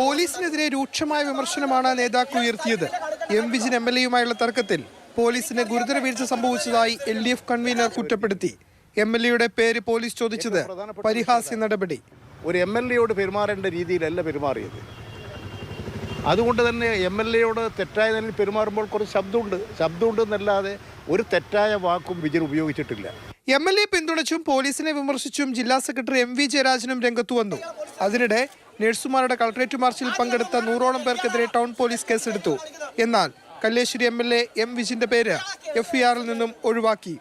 പോലീസിനെതിരെ രൂക്ഷമായ വിമർശനമാണ് നേതാക്കൾ ഉയർത്തിയത്. എം വിജിൻ എം എൽ എയുമായുള്ള തർക്കത്തിൽ പോലീസിന് ഗുരുതര വീഴ്ച സംഭവിച്ചതായി എൽ ഡി എഫ് കൺവീനർ കുറ്റപ്പെടുത്തി. എം എൽ എയുടെ പേര് പോലീസ് ചോദിച്ചത് പരിഹാസ്യ നടപടി. ഒരു എം എൽ എയോട് പെരുമാറേണ്ട രീതിയിലല്ല പെരുമാറിയത്. അതുകൊണ്ട് തന്നെ എം എൽ എയോട് തെറ്റായ നിലയിൽ പെരുമാറുമ്പോൾ കുറച്ച് ശബ്ദമുണ്ട്. ശബ്ദമുണ്ടെന്നല്ലാതെ ഒരു തെറ്റായ വാക്കും വിജയൻ ഉപയോഗിച്ചിട്ടില്ല. എം എൽ എ പിന്തുണച്ചും പോലീസിനെ വിമർശിച്ചും ജില്ലാ സെക്രട്ടറി എം വി ജയരാജനും രംഗത്തു വന്നു. അതിനിടെ നഴ്സുമാരുടെ കളക്ടറേറ്റ് മാർച്ചിൽ പങ്കെടുത്ത നൂറോളം പേർക്കെതിരെ ടൗൺ പോലീസ് കേസെടുത്തു. എന്നാൽ Kalliasseri M L A M വിജിന്റെ പേര് എഫ് ആറിൽ നിന്നും ഒഴിവാക്കി.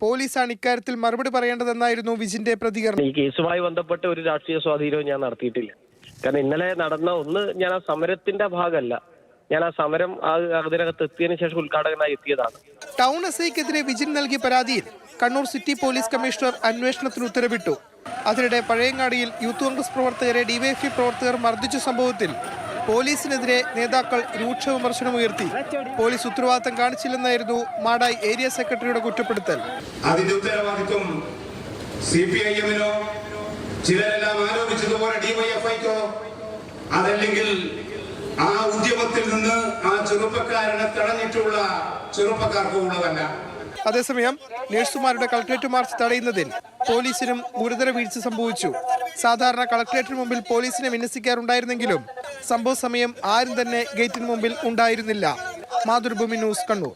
പോലീസാണ് ഇക്കാര്യത്തിൽ മറുപടി പറയേണ്ടതെന്നായിരുന്നു വിജിന്റെ പ്രതികരണം. ഈ കേസുമായി ബന്ധപ്പെട്ട് ഒരു രാഷ്ട്രീയ സ്വാധീനവും ഞാൻ നടത്തിയിട്ടില്ല. കാരണം ഇന്നലെ നടന്ന ഒന്ന് ഞാൻ ആ സമരത്തിന്റെ ഭാഗമല്ല. ഞാൻ ആ സമരം അതിനകത്ത് എത്തിയതിനു ശേഷം ഉദ്ഘാടകനായി എത്തിയതാണ്. ടൗൺ എസ് ഐക്കെതിരെ വിജിൻ നൽകിയ പരാതിയിൽ കണ്ണൂർ സിറ്റി പോലീസ് കമ്മീഷണർ അന്വേഷണത്തിന് ഉത്തരവിട്ടു. അതിനിടെ പഴയങ്ങാടിയിൽ യൂത്ത് കോൺഗ്രസ് പ്രവർത്തകരെ ഡിവൈഎഫ്ഐ പ്രവർത്തകർ മർദ്ദിച്ച സംഭവത്തിൽ പോലീസിനെതിരെ നേതാക്കൾ രൂക്ഷ വിമർശനമുയർത്തി പോലീസ് ഉത്തരവാദിത്തം കാണിച്ചില്ലെന്നായിരുന്നു മാടായി ഏരിയ സെക്രട്ടറിയുടെ കുറ്റപ്പെടുത്തൽ. ചിലരെല്ലാം ആരോപിച്ചതുപോലെ ഡിവൈഎഫ്ഐക്കോ അതല്ലെങ്കിൽ ആ ഉദ്യമത്തിൽ നിന്ന് ആ ചെറുപ്പക്കാരനെ തടഞ്ഞിട്ടുള്ള ചെറുപ്പക്കാർക്ക് ഉള്ളതല്ല അതേസമയം നഴ്സുമാരുടെ കളക്ടറേറ്റ് മാർച്ച് തടയുന്നതിൽ പോലീസിനും ഗുരുതര വീഴ്ച സംഭവിച്ചു. സാധാരണ കളക്ടറേറ്റിന് മുമ്പിൽ പോലീസിനെ വിന്യസിക്കാറുണ്ടായിരുന്നെങ്കിലും സംഭവ സമയം ആരും തന്നെ ഗേറ്റിന് മുമ്പിൽ ഉണ്ടായിരുന്നില്ല. മാതൃഭൂമി ന്യൂസ് കണ്ണൂർ.